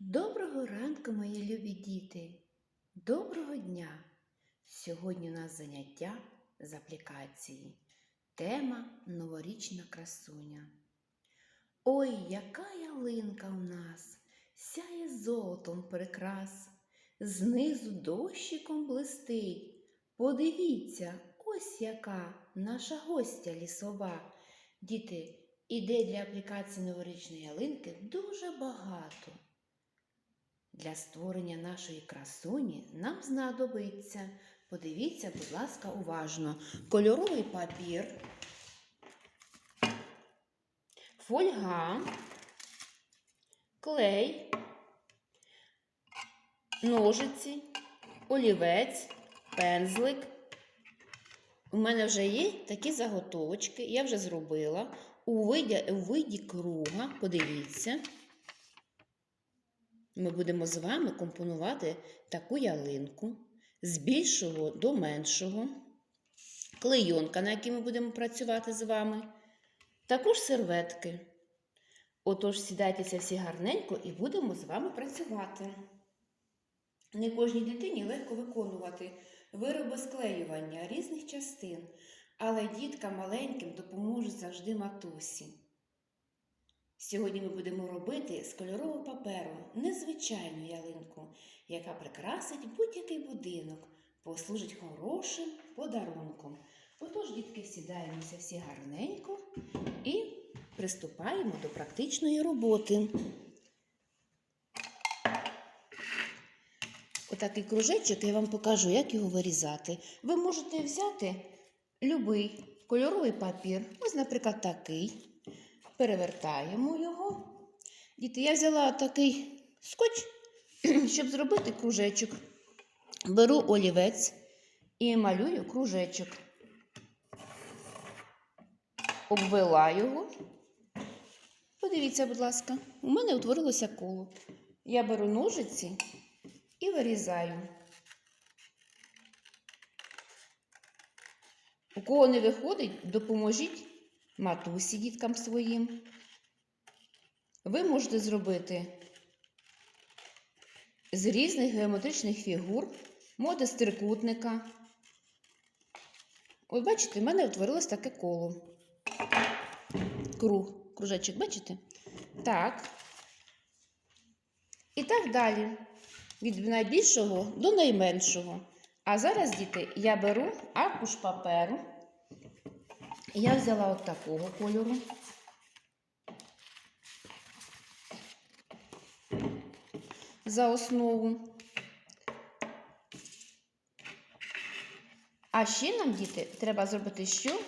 Доброго ранку, мої любі діти! Доброго дня! Сьогодні у нас заняття з аплікації. Тема Новорічна красуня. Ой, яка ялинка у нас! Сяє золотом прикрас, знизу дощиком блистить. Подивіться, ось яка наша гостя лісова. Діти, ідей для аплікації новорічної ялинки дуже багато. Для створення нашої красуні нам знадобиться, подивіться, будь ласка, уважно, кольоровий папір, фольга, клей, ножиці, олівець, пензлик. У мене вже є такі заготовочки, я вже зробила у виді, у виді круга, подивіться. Ми будемо з вами компонувати таку ялинку з більшого до меншого, клейонка, на якій ми будемо працювати з вами, також серветки. Отож, сідайтеся всі гарненько і будемо з вами працювати. Не кожній дитині легко виконувати вироби склеювання різних частин, але діткам маленьким допоможуть завжди матусі. Сьогодні ми будемо робити з кольорового паперу незвичайну ялинку, яка прикрасить будь-який будинок, послужить хорошим подарунком. Отож, дітки, сідаємося всі гарненько і приступаємо до практичної роботи. Отакий кружечок я вам покажу, як його вирізати. Ви можете взяти будь-який кольоровий папір, ось, наприклад, такий перевертаємо його. Діти, я взяла такий скотч, щоб зробити кружечок. Беру олівець і малюю кружечок. Обвела його. Подивіться, будь ласка, у мене утворилося коло. Я беру ножиці і вирізаю. У кого не виходить, допоможіть матусі діткам своїм. Ви можете зробити з різних геометричних фігур, моди з трикутника. От бачите, в мене утворилось таке коло. Круг, кружечок, бачите? Так. І так далі. Від найбільшого до найменшого. А зараз, діти, я беру аркуш паперу. Я взяла от такого кольору. За основу. А ще нам, діти, треба зробити що?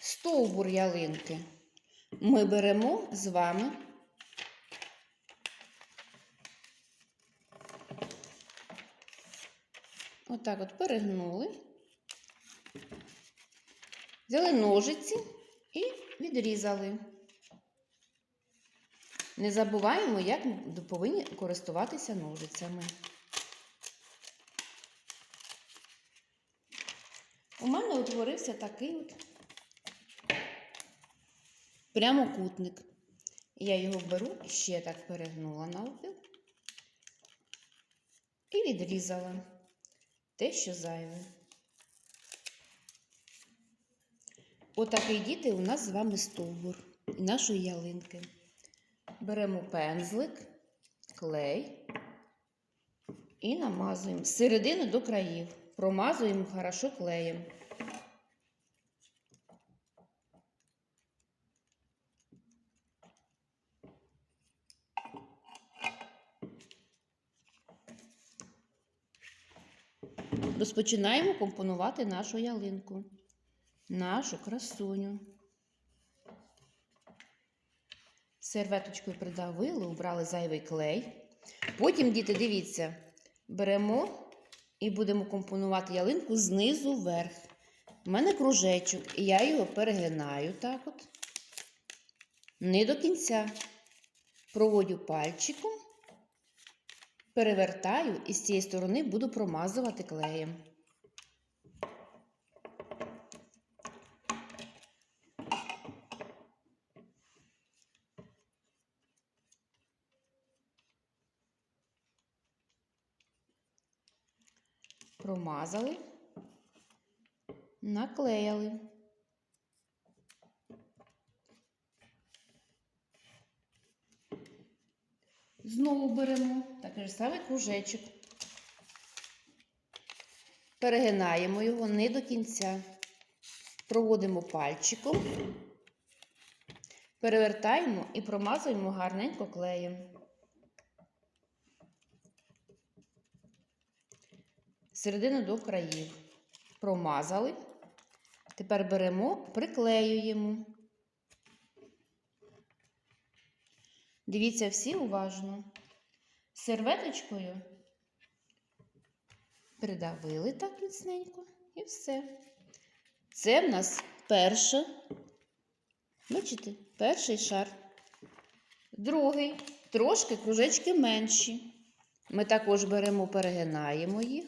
Стовбур ялинки. Ми беремо з вами отак от перегнули. Взяли ножиці і відрізали. Не забуваємо, як повинні користуватися ножицями. У мене утворився такий от прямокутник. Я його беру ще так перегнула навпіл і відрізала те, що зайве. Отакий діти у нас з вами стовбур нашої ялинки. Беремо пензлик, клей і намазуємо з середини до країв. Промазуємо хорошо клеєм. Розпочинаємо компонувати нашу ялинку нашу красуню. Серветочкою придавили, убрали зайвий клей. Потім, діти, дивіться, беремо і будемо компонувати ялинку знизу вверх. У мене кружечок, і я його перегинаю так от. Не до кінця. Проводю пальчиком, перевертаю і з цієї сторони буду промазувати клеєм. Промазали, наклеяли. Знову беремо такий самий кружечок. Перегинаємо його не до кінця. Проводимо пальчиком, перевертаємо і промазуємо гарненько клеєм. Середину до країв. Промазали. Тепер беремо, приклеюємо. Дивіться всі уважно. Серветочкою придавили так міцненько і все. Це в нас перша, бачите, перший шар. Другий, трошки кружечки менші. Ми також беремо, перегинаємо їх,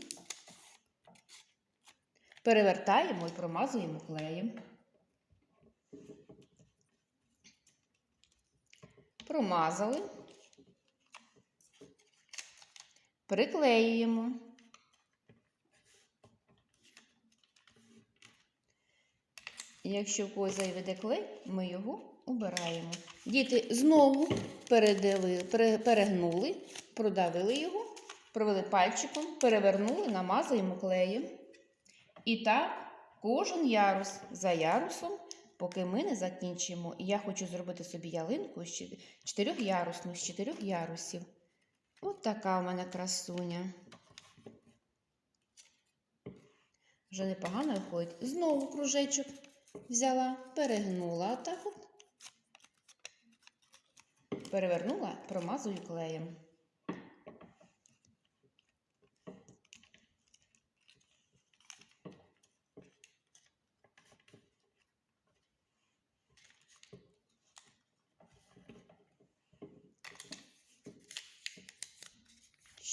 перевертаємо і промазуємо клеєм. Промазали, приклеюємо. Якщо в когось зайведе клей, ми його убираємо. Діти знову перегнули, продавили його, провели пальчиком, перевернули, намазуємо клеєм. І так кожен ярус за ярусом, поки ми не закінчимо. І я хочу зробити собі ялинку з чотир- чотирьохярусну, з чотирьох ярусів. От така у мене красуня. Вже непогано виходить. Знову кружечок взяла, перегнула так от. Перевернула, промазую клеєм.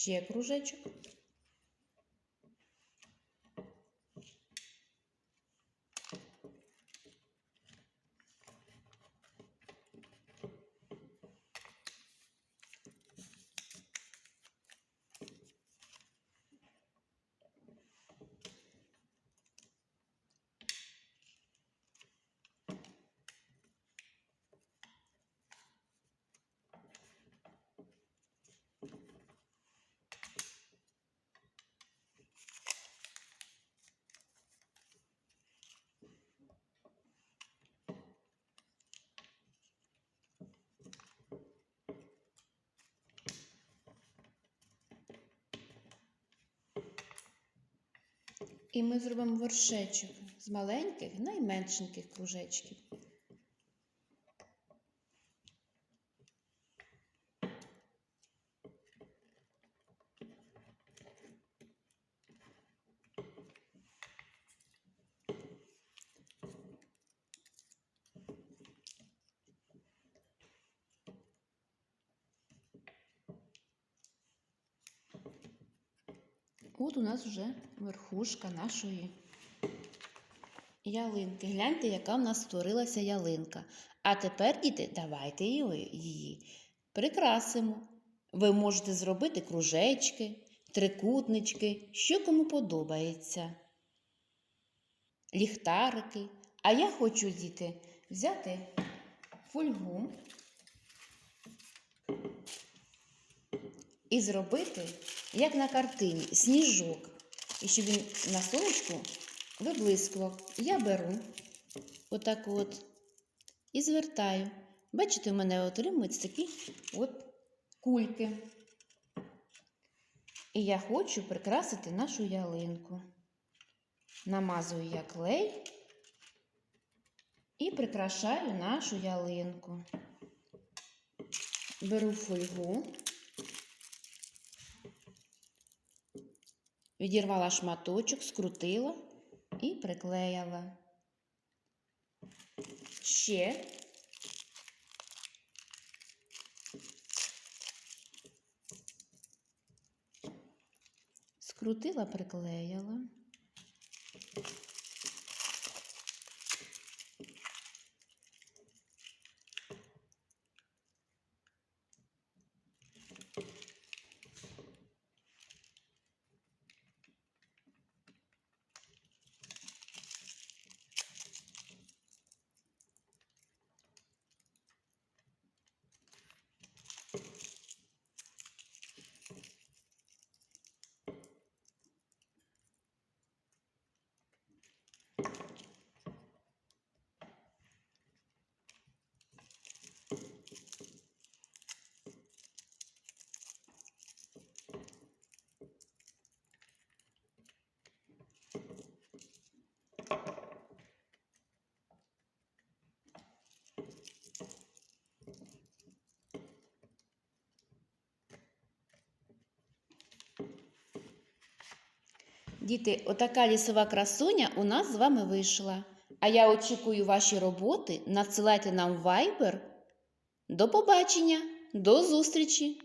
Ще кружечок. І ми зробимо вершечок з маленьких, найменшеньких кружечків. От у нас вже верхушка нашої ялинки. Гляньте, яка в нас створилася ялинка. А тепер, діти, давайте її- прикрасимо. Ви можете зробити кружечки, трикутнички, що кому подобається. Ліхтарики. А я хочу, діти, взяти фольгу і зробити, як на картині, сніжок. І щоб він на сонечку виблискував. Я беру отак от і звертаю. Бачите, в мене отримуються такі от кульки. І я хочу прикрасити нашу ялинку. Намазую я клей і прикрашаю нашу ялинку. Беру фольгу. Відірвала шматочок, скрутила і приклеїла. Ще. Скрутила, приклеїла. Діти, отака лісова красуня у нас з вами вийшла. А я очікую ваші роботи. Надсилайте нам вайбер. До побачення, до зустрічі!